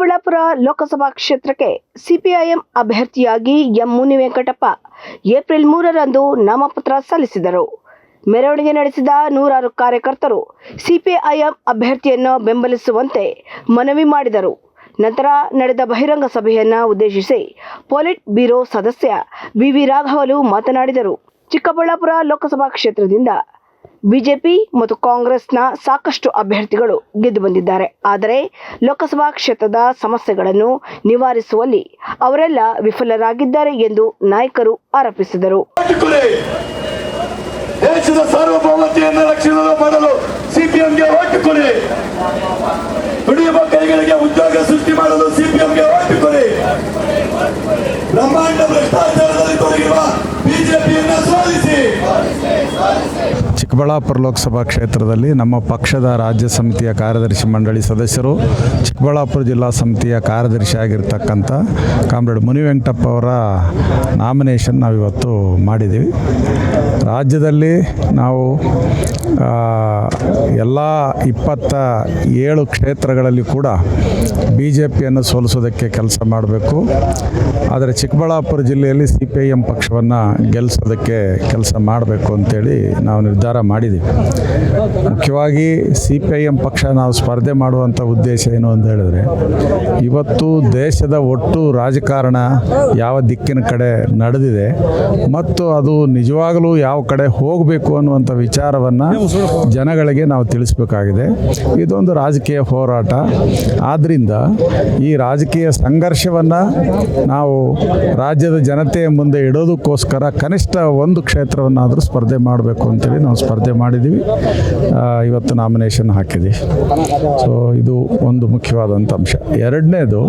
ಚಿಕ್ಕಬಳ್ಳಾಪುರ ಲೋಕಸಭಾ ಕ್ಷೇತ್ರಕ್ಕೆ ಸಿಪಿಐಎಂ ಅಭ್ಯರ್ಥಿಯಾಗಿ ಎಂ ಮುನಿ ವೆಂಕಟಪ್ಪ ಏಪ್ರಿಲ್ ಮೂರರಂದು ನಾಮಪತ್ರ ಸಲ್ಲಿಸಿದರು. ಮೆರವಣಿಗೆ ನಡೆಸಿದ ನೂರಾರು ಕಾರ್ಯಕರ್ತರು ಸಿಪಿಐಎಂ ಅಭ್ಯರ್ಥಿಯನ್ನು ಬೆಂಬಲಿಸುವಂತೆ ಮನವಿ ಮಾಡಿದರು. ನಂತರ ನಡೆದ ಬಹಿರಂಗ ಸಭೆಯನ್ನು ಉದ್ದೇಶಿಸಿ ಪೊಲಿಟ್ ಬ್ಯೂರೋ ಸದಸ್ಯ ಬಿವಿ ರಾಘವಲು ಮಾತನಾಡಿದರು. ಚಿಕ್ಕಬಳ್ಳಾಪುರ ಲೋಕಸಭಾ ಕ್ಷೇತ್ರದಿಂದ ಬಿಜೆಪಿ ಮತ್ತು ಕಾಂಗ್ರೆಸ್ನ ಸಾಕಷ್ಟು ಅಭ್ಯರ್ಥಿಗಳು ಗೆದ್ದು ಬಂದಿದ್ದಾರೆ. ಆದರೆ ಲೋಕಸಭಾ ಕ್ಷೇತ್ರದ ಸಮಸ್ಯೆಗಳನ್ನು ನಿವಾರಿಸುವಲ್ಲಿ ಅವರೆಲ್ಲ ವಿಫಲರಾಗಿದ್ದಾರೆ ಎಂದು ನಾಯಕರು ಆರೋಪಿಸಿದರು. ದೇಶದ ಸಾರ್ವಭೌಮತೆಯನ್ನು ರಕ್ಷಣೆ ಚಿಕ್ಕಬಳ್ಳಾಪುರ ಲೋಕಸಭಾ ಕ್ಷೇತ್ರದಲ್ಲಿ ನಮ್ಮ ಪಕ್ಷದ ರಾಜ್ಯ ಸಮಿತಿಯ ಕಾರ್ಯದರ್ಶಿ ಮಂಡಳಿ ಸದಸ್ಯರು, ಚಿಕ್ಕಬಳ್ಳಾಪುರ ಜಿಲ್ಲಾ ಸಮಿತಿಯ ಕಾರ್ಯದರ್ಶಿ ಆಗಿರ್ತಕ್ಕಂಥ ಕಾಮ್ರೇಡ್ ಮುನಿ ವೆಂಕಟಪ್ಪ ಅವರ ನಾಮಿನೇಷನ್ ನಾವಿವತ್ತು ಮಾಡಿದ್ದೀವಿ. ರಾಜ್ಯದಲ್ಲಿ ನಾವು ಎಲ್ಲ ಇಪ್ಪತ್ತ ಏಳು ಕ್ಷೇತ್ರಗಳಲ್ಲಿ ಕೂಡ ಬಿ ಜೆ ಪಿಯನ್ನು ಸೋಲಿಸೋದಕ್ಕೆ ಕೆಲಸ ಮಾಡಬೇಕು. ಆದರೆ ಚಿಕ್ಕಬಳ್ಳಾಪುರ ಜಿಲ್ಲೆಯಲ್ಲಿ ಸಿ ಪಿ ಐ ಎಂ ಪಕ್ಷವನ್ನು ಗೆಲ್ಲಿಸೋದಕ್ಕೆ ಕೆಲಸ ಮಾಡಬೇಕು ಅಂತೇಳಿ ನಾವು ನಿರ್ಧಾರ ಮಾಡಿದ್ದೀವಿ. ಮುಖ್ಯವಾಗಿ ಸಿ ಪಿ ಐ ಎಂ ಪಕ್ಷ ನಾವು ಸ್ಪರ್ಧೆ ಮಾಡುವಂಥ ಉದ್ದೇಶ ಏನು ಅಂತ ಹೇಳಿದ್ರೆ, ಇವತ್ತು ದೇಶದ ಒಟ್ಟು ರಾಜಕಾರಣ ಯಾವ ದಿಕ್ಕಿನ ಕಡೆ ನಡೆದಿದೆ ಮತ್ತು ಅದು ನಿಜವಾಗಲೂ ಯಾವ ಕಡೆ ಹೋಗಬೇಕು ಅನ್ನುವಂಥ ವಿಚಾರವನ್ನು ಜನಗಳಿಗೆ ನಾವು ತಿಳಿಸಬೇಕಾಗಿದೆ. ಇದೊಂದು ರಾಜಕೀಯ ಹೋರಾಟ. ಆದ್ದರಿಂದ ಈ ರಾಜಕೀಯ ಸಂಘರ್ಷವನ್ನು ನಾವು ರಾಜ್ಯದ ಜನತೆಯ ಮುಂದೆ ಇಡೋದಕ್ಕೋಸ್ಕರ ಕನಿಷ್ಠ ಒಂದು ಕ್ಷೇತ್ರವನ್ನಾದರೂ ಸ್ಪರ್ಧೆ ಮಾಡಬೇಕು ಅಂತೇಳಿ ನಾವು ಸ್ಪರ್ಧೆ ಮಾಡಿದ್ದೀವಿ. ಇವತ್ತು ನಾಮಿನೇಷನ್ ಹಾಕಿದ್ದೀವಿ. ಸೊ ಇದು ಒಂದು ಮುಖ್ಯವಾದಂಥ ಅಂಶ. ಎರಡನೇದು,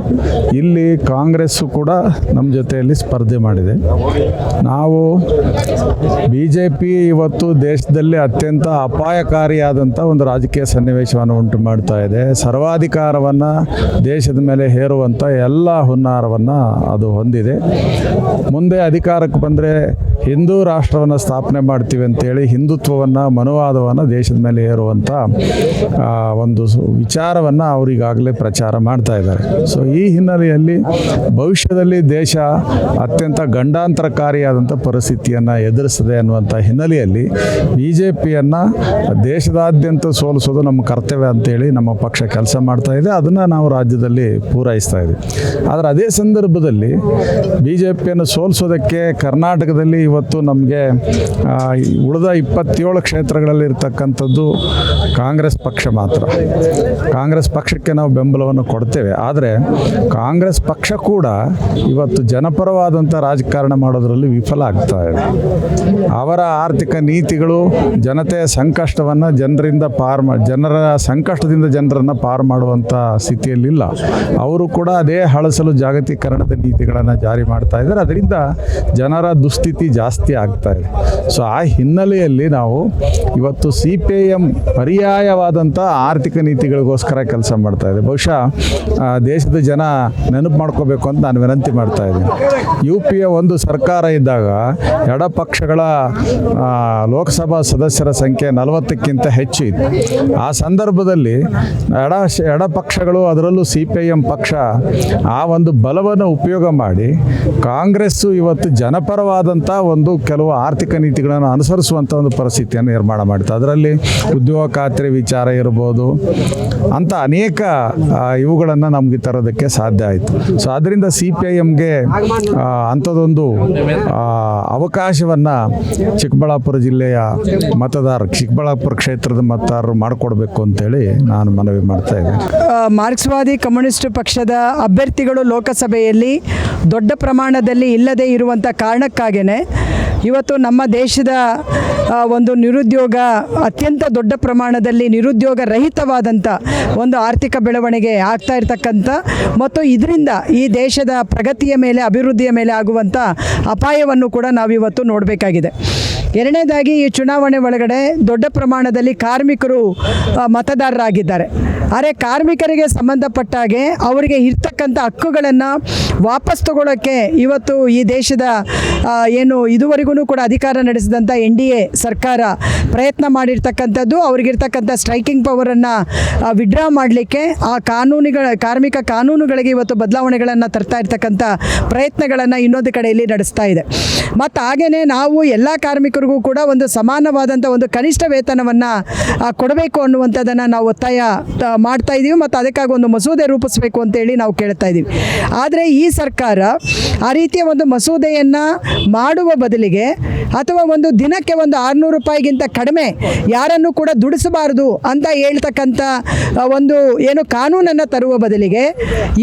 ಇಲ್ಲಿ ಕಾಂಗ್ರೆಸ್ಸು ಕೂಡ ನಮ್ಮ ಜೊತೆಯಲ್ಲಿ ಸ್ಪರ್ಧೆ ಮಾಡಿದೆ. ನಾವು ಬಿ ಜೆ ಪಿ ಇವತ್ತು ದೇಶದಲ್ಲಿ ಅತ್ಯಂತ ಅಪಾಯಕಾರಿಯಾದಂಥ ಒಂದು ರಾಜಕೀಯ ಸನ್ನಿವೇಶವನ್ನು ಉಂಟು ಮಾಡ್ತಾ ಇದೆ. ಸರ್ವಾಧಿಕಾರವನ್ನು ದೇಶದ ಮೇಲೆ ಹೇರುವಂಥ ಎಲ್ಲ ಹುನ್ನಾರವನ್ನು ಅದು ಹೊಂದಿದೆ. ಮುಂದೆ ಅಧಿಕಾರಕ್ಕೆ ಬಂದರೆ ಹಿಂದೂ ರಾಷ್ಟ್ರವನ್ನು ಸ್ಥಾಪನೆ ಮಾಡ್ತೀವಿ ಅಂತೇಳಿ ಹಿಂದುತ್ವವನ್ನು ಮನುವಾದವನ್ನು ದೇಶದ ಮೇಲೆ ಏರುವಂಥ ಒಂದು ವಿಚಾರವನ್ನು ಅವರಿಗಾಗಲೇ ಪ್ರಚಾರ ಮಾಡ್ತಾ ಇದ್ದಾರೆ. ಸೊ ಈ ಹಿನ್ನೆಲೆಯಲ್ಲಿ ಭವಿಷ್ಯದಲ್ಲಿ ದೇಶ ಅತ್ಯಂತ ಗಂಡಾಂತರಕಾರಿಯಾದಂಥ ಪರಿಸ್ಥಿತಿಯನ್ನು ಎದುರಿಸಿದೆ ಅನ್ನುವಂಥ ಹಿನ್ನೆಲೆಯಲ್ಲಿ ಬಿ ಜೆ ಪಿಯನ್ನು ದೇಶದಾದ್ಯಂತ ಸೋಲಿಸೋದು ನಮ್ಮ ಕರ್ತವ್ಯ ಅಂತೇಳಿ ನಮ್ಮ ಪಕ್ಷ ಕೆಲಸ ಮಾಡ್ತಾ ಇದೆ. ಅದನ್ನು ನಾವು ರಾಜ್ಯದಲ್ಲಿ ಪೂರೈಸ್ತಾ ಇದ್ದೀವಿ ಆದರೆ ಅದೇ ಸಂದರ್ಭದಲ್ಲಿ ಬಿ ಜೆ ಪಿಯನ್ನು ಸೋಲಿಸೋದಕ್ಕೆ ಕರ್ನಾಟಕದಲ್ಲಿ ಇವತ್ತು ನಮಗೆ ಉಳಿದ ಇಪ್ಪತ್ತೇಳು ಕ್ಷೇತ್ರಗಳಲ್ಲಿ ಇರ್ತಕ್ಕಂಥದ್ದು ಕಾಂಗ್ರೆಸ್ ಪಕ್ಷ ಮಾತ್ರ. ಕಾಂಗ್ರೆಸ್ ಪಕ್ಷಕ್ಕೆ ನಾವು ಬೆಂಬಲವನ್ನು ಕೊಡ್ತೇವೆ. ಆದರೆ ಕಾಂಗ್ರೆಸ್ ಪಕ್ಷ ಕೂಡ ಇವತ್ತು ಜನಪರವಾದಂಥ ರಾಜಕಾರಣ ಮಾಡೋದರಲ್ಲಿ ವಿಫಲ ಆಗ್ತಾ ಇದೆ. ಅವರ ಆರ್ಥಿಕ ನೀತಿಗಳು ಜನತೆಯ ಸಂಕಷ್ಟವನ್ನು ಜನರಿಂದ ಪಾರು ಜನರ ಸಂಕಷ್ಟದಿಂದ ಜನರನ್ನು ಪಾರು ಮಾಡುವಂಥ ಸ್ಥಿತಿಯಲ್ಲಿಲ್ಲ. ಅವರು ಕೂಡ ಅದೇ ಹಳಸಲು ಜಾಗತೀಕರಣದ ನೀತಿಗಳನ್ನು ಜಾರಿ ಮಾಡ್ತಾ ಇದ್ದಾರೆ. ಅದರಿಂದ ಜನರ ದುಸ್ಥಿತಿ ಜಾಸ್ತಿ ಆಗ್ತಾ ಇದೆ. ಸೊ ಆ ಹಿನ್ನೆಲೆಯಲ್ಲಿ ನಾವು ಇವತ್ತು ಸಿ ಪಿ ಐ ಎಂ ಪರ್ಯಾಯವಾದಂಥ ಆರ್ಥಿಕ ನೀತಿಗಳಿಗೋಸ್ಕರ ಕೆಲಸ ಮಾಡ್ತಾ ಇದೆ. ಬಹುಶಃ ದೇಶದ ಜನ ನೆನಪು ಮಾಡ್ಕೋಬೇಕು ಅಂತ ನಾನು ವಿನಂತಿ ಮಾಡ್ತಾ ಇದ್ದೀನಿ. ಯು ಪಿ ಎ ಒಂದು ಸರ್ಕಾರ ಇದ್ದಾಗ ಎಡಪಕ್ಷಗಳ ಪಕ್ಷಗಳ ಲೋಕಸಭಾ ಸದಸ್ಯರ ಸಂಖ್ಯೆ ನಲವತ್ತಕ್ಕಿಂತ ಹೆಚ್ಚು ಇತ್ತು. ಆ ಸಂದರ್ಭದಲ್ಲಿ ಎಡ, ಎಡಪಕ್ಷಗಳು, ಅದರಲ್ಲೂ ಸಿ ಪಿ ಐ ಪಕ್ಷ ಆ ಒಂದು ಬಲವನ್ನು ಉಪಯೋಗ ಮಾಡಿ ಕಾಂಗ್ರೆಸ್ಸು ಇವತ್ತು ಜನಪರವಾದಂಥ ಒಂದು ಕೆಲವು ಆರ್ಥಿಕ ನೀತಿಗಳನ್ನು ಅನುಸರಿಸುವಂಥ ಒಂದು ಪರಿಸ್ಥಿತಿಯನ್ನು ನಿರ್ಮಾಣ ಮಾಡಿತು ಅದರಲ್ಲಿ ಉದ್ಯೋಗ ಖಾತ್ರಿ ವಿಚಾರ ಇರ್ಬೋದು ಅಂತ ಅನೇಕ ಇವುಗಳನ್ನು ನಮಗೆ ತರೋದಕ್ಕೆ ಸಾಧ್ಯ ಆಯಿತು. ಸೊ ಅದರಿಂದ ಸಿ ಪಿ ಐ ಎಮ್ಗೆ ಅಂಥದ್ದೊಂದು ಅವಕಾಶವನ್ನು ಚಿಕ್ಕಬಳ್ಳಾಪುರ ಜಿಲ್ಲೆಯ ಮತದಾರ ಚಿಕ್ಕಬಳ್ಳಾಪುರ ಕ್ಷೇತ್ರದ ಮತದಾರರು ಮಾಡಿಕೊಡ್ಬೇಕು ಅಂತೇಳಿ ನಾನು ಮನವಿ ಮಾಡ್ತಾ ಇದ್ದೀನಿ. ಮಾರ್ಕ್ಸ್ವಾದಿ ಕಮ್ಯುನಿಸ್ಟ್ ಪಕ್ಷದ ಅಭ್ಯರ್ಥಿಗಳು ಲೋಕಸಭೆಯಲ್ಲಿ ದೊಡ್ಡ ಪ್ರಮಾಣದಲ್ಲಿ ಇಲ್ಲದೇ ಇರುವಂಥ ಕಾರಣಕ್ಕಾಗೇ ಇವತ್ತು ನಮ್ಮ ದೇಶದ ಒಂದು ನಿರುದ್ಯೋಗ ಅತ್ಯಂತ ದೊಡ್ಡ ಪ್ರಮಾಣದಲ್ಲಿ ನಿರುದ್ಯೋಗ ರಹಿತವಾದಂಥ ಒಂದು ಆರ್ಥಿಕ ಬೆಳವಣಿಗೆ ಆಗ್ತಾ ಇರತಕ್ಕಂಥ ಮತ್ತು ಇದರಿಂದ ಈ ದೇಶದ ಪ್ರಗತಿಯ ಮೇಲೆ, ಅಭಿವೃದ್ಧಿಯ ಮೇಲೆ ಆಗುವಂಥ ಅಪಾಯವನ್ನು ಕೂಡ ನಾವಿವತ್ತು ನೋಡಬೇಕಾಗಿದೆ. ಎರಡನೇದಾಗಿ ಈ ಚುನಾವಣೆ ಒಳಗಡೆ ದೊಡ್ಡ ಪ್ರಮಾಣದಲ್ಲಿ ಕಾರ್ಮಿಕರು ಮತದಾರರಾಗಿದ್ದಾರೆ. ಆದರೆ ಕಾರ್ಮಿಕರಿಗೆ ಸಂಬಂಧಪಟ್ಟ ಹಾಗೆ ಅವರಿಗೆ ಇರ್ತಕ್ಕಂಥ ಹಕ್ಕುಗಳನ್ನು ವಾಪಸ್ ತಗೊಳ್ಳೋಕ್ಕೆ ಇವತ್ತು ಈ ದೇಶದ ಏನು ಇದುವರೆಗೂ ಕೂಡ ಅಧಿಕಾರ ನಡೆಸಿದಂಥ ಎನ್ ಡಿ ಎ ಸರ್ಕಾರ ಪ್ರಯತ್ನ ಮಾಡಿರ್ತಕ್ಕಂಥದ್ದು, ಅವ್ರಿಗಿರ್ತಕ್ಕಂಥ ಸ್ಟ್ರೈಕಿಂಗ್ ಪವರನ್ನು ವಿಡ್ರಾ ಮಾಡಲಿಕ್ಕೆ ಆ ಕಾನೂನುಗಳ, ಕಾರ್ಮಿಕ ಕಾನೂನುಗಳಿಗೆ ಇವತ್ತು ಬದಲಾವಣೆಗಳನ್ನು ತರ್ತಾ ಇರ್ತಕ್ಕಂಥ ಪ್ರಯತ್ನಗಳನ್ನು ಇನ್ನೊಂದು ಕಡೆಯಲ್ಲಿ ನಡೆಸ್ತಾ ಇದೆ. ಮತ್ತು ಹಾಗೆಯೇ ನಾವು ಎಲ್ಲ ಕಾರ್ಮಿಕರಿಗೂ ಕೂಡ ಒಂದು ಸಮಾನವಾದಂಥ ಒಂದು ಕನಿಷ್ಠ ವೇತನವನ್ನು ಕೊಡಬೇಕು ಅನ್ನುವಂಥದ್ದನ್ನು ನಾವು ಒತ್ತಾಯ ಮಾಡ್ತಾ ಇದ್ದೀವಿ ಮತ್ತು ಅದಕ್ಕಾಗಿ ಒಂದು ಮಸೂದೆ ರೂಪಿಸಬೇಕು ಅಂತೇಳಿ ನಾವು ಕೇಳ್ತಾ ಇದ್ದೀವಿ ಆದರೆ ಈ ಸರ್ಕಾರ ಆ ರೀತಿಯ ಒಂದು ಮಸೂದೆಯನ್ನು ಮಾಡುವ ಬದಲಿಗೆ ಅಥವಾ ಒಂದು ದಿನಕ್ಕೆ ಒಂದು ಆರುನೂರು ರೂಪಾಯಿಗಿಂತ ಕಡಿಮೆ ಯಾರನ್ನು ಕೂಡ ದುಡಿಸಬಾರದು ಅಂತ ಹೇಳ್ತಕ್ಕಂಥ ಒಂದು ಏನು ಕಾನೂನನ್ನು ತರುವ ಬದಲಿಗೆ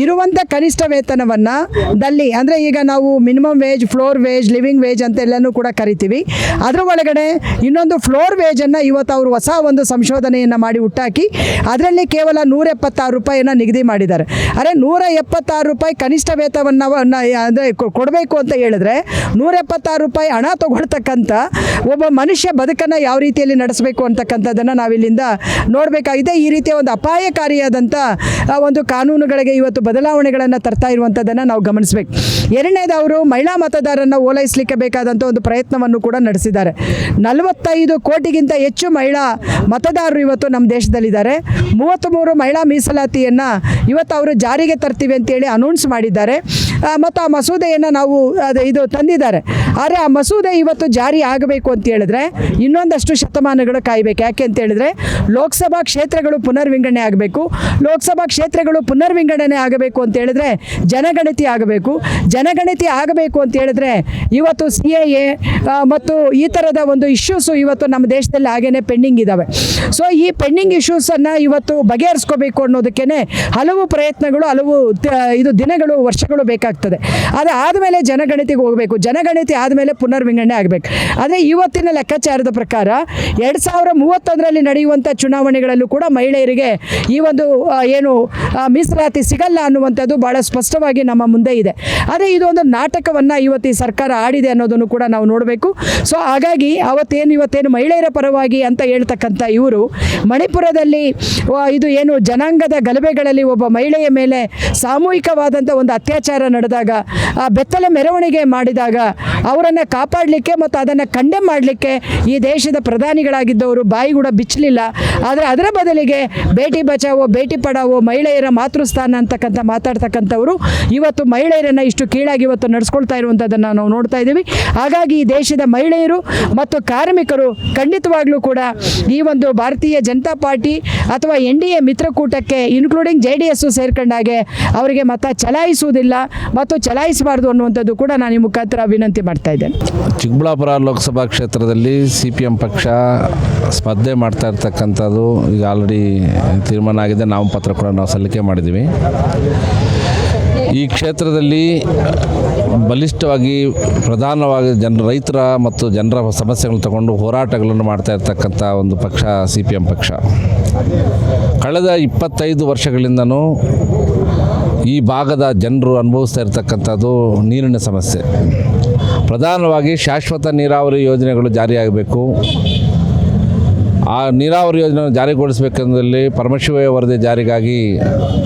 ಇರುವಂಥ ಕನಿಷ್ಠ ವೇತನವನ್ನು ದಲ್ಲಿ, ಅಂದರೆ ಈಗ ನಾವು minimum wage, floor wage, living wage ಅಂತೆಲ್ಲನೂ ಕೂಡ ಕರಿತೀವಿ. ಅದರ ಒಳಗಡೆ ಇನ್ನೊಂದು ಫ್ಲೋರ್ ವೇಜನ್ನು ಇವತ್ತು ಅವರು ಹೊಸ ಒಂದು ಸಂಶೋಧನೆಯನ್ನು ಮಾಡಿ ಹುಟ್ಟಾಕಿ ಅದರಲ್ಲಿ ಕೇವಲ ನೂರ ಎಪ್ಪತ್ತಾರು ರೂಪಾಯಿಯನ್ನು ನಿಗದಿ ಮಾಡಿದ್ದಾರೆ. ಅರೆ ನೂರ ಎಪ್ಪತ್ತಾರು ರೂಪಾಯಿ ಕನಿಷ್ಠ ವೇತನವನ್ನು ಅಂದರೆ ಕೊಡಬೇಕು ಅಂತ ಹೇಳಿದ್ರೆ ನೂರ ಎಪ್ಪತ್ತಾರು ರೂಪಾಯಿ ಹಣ ತಗೊಳ್ತಕ್ಕಂಥ ಒಬ್ಬ ಮನುಷ್ಯ ಬದುಕನ್ನು ಯಾವ ರೀತಿಯಲ್ಲಿ ನಡೆಸಬೇಕು ಅಂತಕ್ಕಂಥದ್ದನ್ನು ನಾವಿಲ್ಲಿಂದ ನೋಡಬೇಕಾಗಿದೆ. ಈ ರೀತಿಯ ಒಂದು ಅಪಾಯಕಾರಿಯಾದಂಥ ಒಂದು ಕಾನೂನುಗಳಿಗೆ ಇವತ್ತು ಬದಲಾವಣೆಗಳನ್ನು ತರ್ತಾ ಇರುವಂಥದ್ದನ್ನು ನಾವು ಗಮನಿಸಬೇಕು. ಎರಡನೇದವರು ಮಹಿಳಾ ಮತದಾರರನ್ನು ಓಲೈಸಲಿಕ್ಕೆ ಬೇಕಾದಂಥ ಒಂದು ಪ್ರಯತ್ನವನ್ನು ಕೂಡ ನಡೆಸಿದ್ದಾರೆ. ನಲವತ್ತೈದು ಕೋಟಿಗಿಂತ ಹೆಚ್ಚು ಮಹಿಳಾ ಮತದಾರರು ಇವತ್ತು ನಮ್ಮ ದೇಶದಲ್ಲಿದ್ದಾರೆ. ಮೂವತ್ತ್ಮೂರು ಮಹಿಳಾ ಮೀಸಲಾತಿಯನ್ನು ಇವತ್ತು ಅವರು ಜಾರಿಗೆ ತರ್ತೀವಿ ಅಂತೇಳಿ ಅನೌನ್ಸ್ ಮಾಡಿದ್ದಾರೆ. ಮತ್ತು ಆ ಮಸೂದೆಯನ್ನು ನಾವು, ಅದು ಇದು ತಂದಿದ್ದಾರೆ. ಆದರೆ ಆ ಮಸೂದೆ ಇವತ್ತು ಜಾರಿ ಆಗಬೇಕು ಅಂತ ಹೇಳಿದ್ರೆ ಇನ್ನೊಂದಷ್ಟು ಶತಮಾನಗಳು ಕಾಯಬೇಕು. ಯಾಕೆ ಅಂತ ಹೇಳಿದ್ರೆ ಲೋಕಸಭಾ ಕ್ಷೇತ್ರಗಳು ಪುನರ್ವಿಂಗಡಣೆ ಆಗಬೇಕು. ಲೋಕಸಭಾ ಕ್ಷೇತ್ರಗಳು ಪುನರ್ವಿಂಗಡಣೆ ಆಗಬೇಕು ಅಂತ ಹೇಳಿದ್ರೆ ಜನಗಣತಿ ಆಗಬೇಕು. ಜನಗಣತಿ ಆಗಬೇಕು ಅಂತ ಹೇಳಿದ್ರೆ ಇವತ್ತು ಸಿ ಎ ಎ ಮತ್ತು ಈ ಥರದ ಒಂದು ಇಶ್ಯೂಸು ಇವತ್ತು ನಮ್ಮ ದೇಶದಲ್ಲಿ ಹಾಗೇನೆ ಪೆಂಡಿಂಗ್ ಇದ್ದಾವೆ ಸೊ ಈ ಪೆಂಡಿಂಗ್ ಇಶ್ಯೂಸನ್ನು ಇವತ್ತು ಬಗೆಹರಿಸ್ಕೋಬೇಕು ಅನ್ನೋದಕ್ಕೇ ಹಲವು ಪ್ರಯತ್ನಗಳು, ಹಲವು ಇದು ದಿನಗಳು, ವರ್ಷಗಳು ಬೇಕಾಗ್ತದೆ ಅದೇ ಆದಮೇಲೆ ಜನಗಣತಿಗೆ ಹೋಗಬೇಕು. ಜನಗಣತಿ ಆದಮೇಲೆ ಪುನರ್ವಿಂಗಡಣೆ ಆಗಬೇಕು. ಆದರೆ ಇವತ್ತಿನ ಲೆಕ್ಕಾಚಾರದ ಪ್ರಕಾರ ಎರಡು ಸಾವಿರ ಮೂವತ್ತೊಂದರಲ್ಲಿ ನಡೆಯುವಂಥ ಚುನಾವಣೆಗಳಲ್ಲೂ ಕೂಡ ಮಹಿಳೆಯರಿಗೆ ಈ ಒಂದು ಏನು ಮೀಸಲಾತಿ ಸಿಗಲ್ಲ ಅನ್ನುವಂಥದ್ದು ಭಾಳ ಸ್ಪಷ್ಟವಾಗಿ ನಮ್ಮ ಮುಂದೆ ಇದೆ. ಅದೇ ಇದು ಒಂದು ನಾಟಕವನ್ನು ಇವತ್ತು ಈ ಸರ್ಕಾರ ಆಡಿದೆ ಅನ್ನೋದನ್ನು ಕೂಡ ನಾವು ನೋಡಬೇಕು. ಸೊ, ಹಾಗಾಗಿ ಅವತ್ತೇನು, ಇವತ್ತೇನು ಮಹಿಳೆಯರ ಪರವಾಗಿ ಅಂತ ಹೇಳ್ತಕ್ಕಂಥ ಇವರು ಮಣಿಪುರದಲ್ಲಿ ಇದು ಏನು ಜನಾಂಗದ ಗಲಭೆಗಳಲ್ಲಿ ಒಬ್ಬ ಮಹಿಳೆಯ ಮೇಲೆ ಸಾಮೂಹಿಕವಾದಂಥ ಒಂದು ಅತ್ಯಾಚಾರ ನಡೆದಾಗ, ಆ ಬೆತ್ತಲೆ ಮೆರವಣಿಗೆ ಮಾಡಿದಾಗ ಅವರನ್ನು ಕಾಪಾಡಲಿಕ್ಕೆ ಮತ್ತು ಅದನ್ನು ಕಂಡೆ ಮಾಡಲಿಕ್ಕೆ ಈ ದೇಶದ ಪ್ರಧಾನಿಗಳಾಗಿದ್ದವರು ಬಾಯಿ ಕೂಡ ಬಿಚ್ಚಲಿಲ್ಲ. ಆದರೆ ಅದರ ಬದಲಿಗೆ ಬೇಟಿ ಬಚಾವೋ, ಬೇಟಿ ಪಡಾವೋ, ಮಹಿಳೆಯರ ಮಾತೃಸ್ಥಾನ ಅಂತಕ್ಕಂಥ ಮಾತಾಡ್ತಕ್ಕಂಥವರು ಇವತ್ತು ಮಹಿಳೆಯರನ್ನು ಇಷ್ಟು ಕೀಳಾಗಿ ಇವತ್ತು ನಡೆಸ್ಕೊಳ್ತಾ ಇರುವಂಥದ್ದನ್ನು ನಾವು ನೋಡ್ತಾ ಇದ್ದೀವಿ. ಹಾಗಾಗಿ ಈ ದೇಶದ ಮಹಿಳೆಯರು ಮತ್ತು ಕಾರ್ಮಿಕರು ಖಂಡಿತವಾಗ್ಲೂ ಕೂಡ ಈ ಒಂದು ಭಾರತೀಯ ಜನತಾ ಪಾರ್ಟಿ ಅಥವಾ ಎನ್ ಡಿ ಎ ಮಿತ್ರಕೂಟಕ್ಕೆ ಇನ್ಕ್ಲೂಡಿಂಗ್ ಜೆ ಡಿ ಎಸ್ಸು ಸೇರ್ಕೊಂಡಾಗೆ ಅವರಿಗೆ ಮತ ಚಲಾಯಿಸುವುದಿಲ್ಲ ಮತ್ತು ಚಲಾಯಿಸಬಾರ್ದು ಅನ್ನುವಂಥದ್ದು ಕೂಡ ನಾನು ಈ ಮುಖಾಂತರ ವಿನಂತಿ ಮಾಡ್ತಾ ಇದ್ದೇನೆ. ಚಿಕ್ಕಬಳ್ಳಾಪುರ ಲೋಕಸಭಾ ಕ್ಷೇತ್ರದಲ್ಲಿ ಸಿ ಪಿ ಎಂ ಪಕ್ಷ ಸ್ಪರ್ಧೆ ಮಾಡ್ತಾ ಇರ್ತಕ್ಕಂಥದ್ದು ಈಗ ಆಲ್ರೆಡಿ ತೀರ್ಮಾನ ಆಗಿದೆ. ನಾಮಪತ್ರ ಕೂಡ ನಾವು ಸಲ್ಲಿಕೆ ಮಾಡಿದ್ದೀವಿ. ಈ ಕ್ಷೇತ್ರದಲ್ಲಿ ಬಲಿಷ್ಠವಾಗಿ ಪ್ರಧಾನವಾಗಿ ಜನ ರೈತರ ಮತ್ತು ಜನರ ಸಮಸ್ಯೆಗಳನ್ನು ತಗೊಂಡು ಹೋರಾಟಗಳನ್ನು ಮಾಡ್ತಾ ಇರ್ತಕ್ಕಂಥ ಒಂದು ಪಕ್ಷ ಸಿ ಪಿ ಎಂ ಪಕ್ಷ. ಕಳೆದ ಇಪ್ಪತ್ತೈದು ವರ್ಷಗಳಿಂದನೂ ಈ ಭಾಗದ ಜನರು ಅನುಭವಿಸ್ತಾ ಇರತಕ್ಕಂಥದ್ದು ನೀರಿನ ಸಮಸ್ಯೆ. ಪ್ರಧಾನವಾಗಿ ಶಾಶ್ವತ ನೀರಾವರಿ ಯೋಜನೆಗಳು ಜಾರಿಯಾಗಬೇಕು. ಆ ನೀರಾವರಿ ಯೋಜನೆ ಜಾರಿಗೊಳಿಸಬೇಕೆಂದಲ್ಲಿ ಪರಮಶಿವಯ್ಯ ವರದಿ ಜಾರಿಗಾಗಿ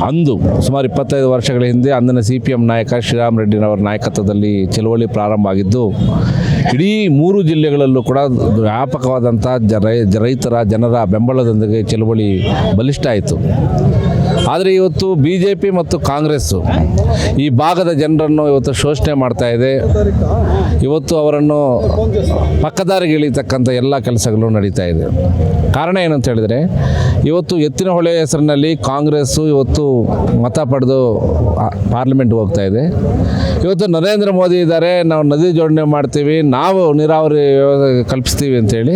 ಅಂದು ಸುಮಾರು ಇಪ್ಪತ್ತೈದು ವರ್ಷಗಳ ಹಿಂದೆ ಅಂದಿನ ಸಿ ಪಿ ಎಂ ನಾಯಕ ಶ್ರೀರಾಮ್ ರೆಡ್ಡಿನವರ ನಾಯಕತ್ವದಲ್ಲಿ ಚಳುವಳಿ ಪ್ರಾರಂಭ ಆಗಿದ್ದು ಇಡೀ ಮೂರು ಜಿಲ್ಲೆಗಳಲ್ಲೂ ಕೂಡ ವ್ಯಾಪಕವಾದಂಥ ಜ ರೈತರ ಜನರ ಬೆಂಬಲದೊಂದಿಗೆ ಚಳುವಳಿ ಬಲಿಷ್ಠ ಆಯಿತು ಆದರೆ ಇವತ್ತು ಬಿ ಜೆ ಪಿ ಮತ್ತು ಕಾಂಗ್ರೆಸ್ಸು ಈ ಭಾಗದ ಜನರನ್ನು ಇವತ್ತು ಶೋಷಣೆ ಮಾಡ್ತಾ ಇದೆ. ಇವತ್ತು ಅವರನ್ನು ಪಕ್ಕದಾರಿಗೆ ಇಳಿತಕ್ಕಂಥ ಎಲ್ಲ ಕೆಲಸಗಳು ನಡೀತಾ ಇದೆ. ಕಾರಣ ಏನಂತ ಹೇಳಿದರೆ, ಇವತ್ತು ಎತ್ತಿನ ಹೊಳೆ ಹೆಸರಿನಲ್ಲಿ ಕಾಂಗ್ರೆಸ್ಸು ಇವತ್ತು ಮತ ಪಡೆದು ಪಾರ್ಲಿಮೆಂಟ್ ಪಾರ್ಲಿಮೆಂಟ್ಗೆ ಹೋಗ್ತಾ ಇದೆ. ಇವತ್ತು ನರೇಂದ್ರ ಮೋದಿ ಇದ್ದಾರೆ, ನಾವು ನದಿ ಜೋಡಣೆ ಮಾಡ್ತೀವಿ ನಾವು ನೀರಾವರಿ ವ್ಯವಸ್ಥೆ ಕಲ್ಪಿಸ್ತೀವಿ ಅಂತೇಳಿ.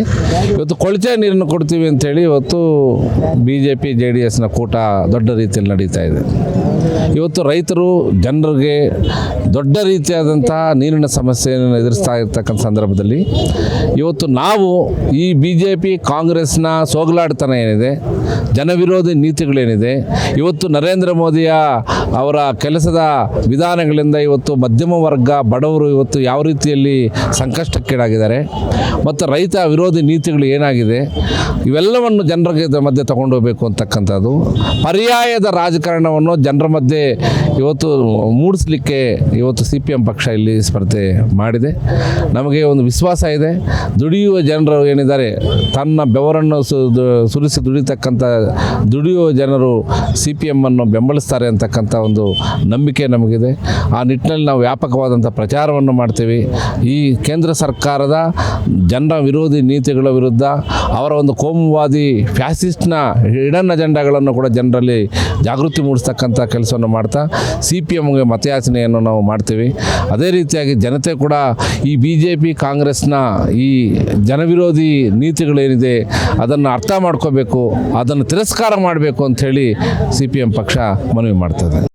ಇವತ್ತು ಕೊಳಚೆ ನೀರನ್ನು ಕೊಡ್ತೀವಿ ಅಂತೇಳಿ ಇವತ್ತು B J P J D ಎಸ್ನ ಕೂಟ ದೊಡ್ಡ ರೀತಿಯಲ್ಲಿ ನಡೀತಾ ಇದೆ. ಇವತ್ತು ರೈತರು ಜನರಿಗೆ ದೊಡ್ಡ ರೀತಿಯಾದಂಥ ನೀರಿನ ಸಮಸ್ಯೆಯನ್ನು ಎದುರಿಸ್ತಾ ಇರ್ತಕ್ಕಂಥ ಸಂದರ್ಭದಲ್ಲಿ ಇವತ್ತು ನಾವು ಈ ಬಿ ಜೆ ಪಿ ಕಾಂಗ್ರೆಸ್ನ ಸೋಗಲಾಡ್ತನ ಏನಿದೆ, ಜನವಿರೋಧಿ ನೀತಿಗಳೇನಿದೆ, ಇವತ್ತು ನರೇಂದ್ರ ಮೋದಿಯ ಅವರ ಕೆಲಸದ ವಿಧಾನಗಳಿಂದ ಇವತ್ತು ಮಧ್ಯಮ ವರ್ಗ ಬಡವರು ಇವತ್ತು ಯಾವ ರೀತಿಯಲ್ಲಿ ಸಂಕಷ್ಟಕ್ಕೀಡಾಗಿದ್ದಾರೆ. ಮತ್ತು ರೈತ ವಿರೋಧಿ ನೀತಿಗಳು ಏನಾಗಿದೆ. ಇವೆಲ್ಲವನ್ನು ಜನರ ಮಧ್ಯೆ ತಗೊಂಡು ಹೋಗಬೇಕು ಅಂತಕ್ಕಂಥದ್ದು. ಪರ್ಯಾಯದ ರಾಜಕಾರಣವನ್ನು ಜನರ ಮಧ್ಯೆ ಇವತ್ತು ಮೂಡಿಸಲಿಕ್ಕೆ ಇವತ್ತು ಸಿ ಪಿ ಎಂ ಪಕ್ಷ ಇಲ್ಲಿ ಸ್ಪರ್ಧೆ ಮಾಡಿದೆ. ನಮಗೆ ಒಂದು ವಿಶ್ವಾಸ ಇದೆ. ದುಡಿಯುವ ಜನರು ಏನಿದ್ದಾರೆ, ತನ್ನ ಬೆವರನ್ನು ಸುರಿಸಿ ದುಡಿತಕ್ಕಂಥ ದುಡಿಯುವ ಜನರು ಸಿ ಪಿ ಎಮ್ಮನ್ನು ಬೆಂಬಲಿಸ್ತಾರೆ ಅಂತಕ್ಕಂಥ ಒಂದು ನಂಬಿಕೆ ನಮಗಿದೆ. ಆ ನಿಟ್ಟಿನಲ್ಲಿ ನಾವು ವ್ಯಾಪಕವಾದಂಥ ಪ್ರಚಾರವನ್ನು ಮಾಡ್ತೀವಿ. ಈ ಕೇಂದ್ರ ಸರ್ಕಾರದ ಜನರ ವಿರೋಧಿ ನೀತಿಗಳ ವಿರುದ್ಧ ಅವರ ಒಂದು ಕೋಮುವಾದಿ ಫ್ಯಾಸಿಸ್ಟ್ನ ಹಿಡನ್ ಅಜೆಂಡಾಗಳನ್ನು ಕೂಡ ಜನರಲ್ಲಿ ಜಾಗೃತಿ ಮೂಡಿಸ್ತಕ್ಕಂಥ ಕೆಲಸವನ್ನು ಮಾಡ್ತಾ ಸಿ ಪಿ ಎಮ್ಗೆ ಮತಯಾಚನೆಯನ್ನು ನಾವು ಮಾಡ್ತೀವಿ. ಅದೇ ರೀತಿಯಾಗಿ ಜನತೆ ಕೂಡ ಈ ಬಿ ಜೆ ಪಿ ಕಾಂಗ್ರೆಸ್ನ ಈ ಜನವಿರೋಧಿ ನೀತಿಗಳೇನಿದೆ ಅದನ್ನು ಅರ್ಥ ಮಾಡ್ಕೋಬೇಕು, ಅದನ್ನು ತಿರಸ್ಕಾರ ಮಾಡಬೇಕು ಅಂಥೇಳಿ ಸಿ ಪಿ ಎಂ ಪಕ್ಷ ಮನವಿ ಮಾಡ್ತದೆ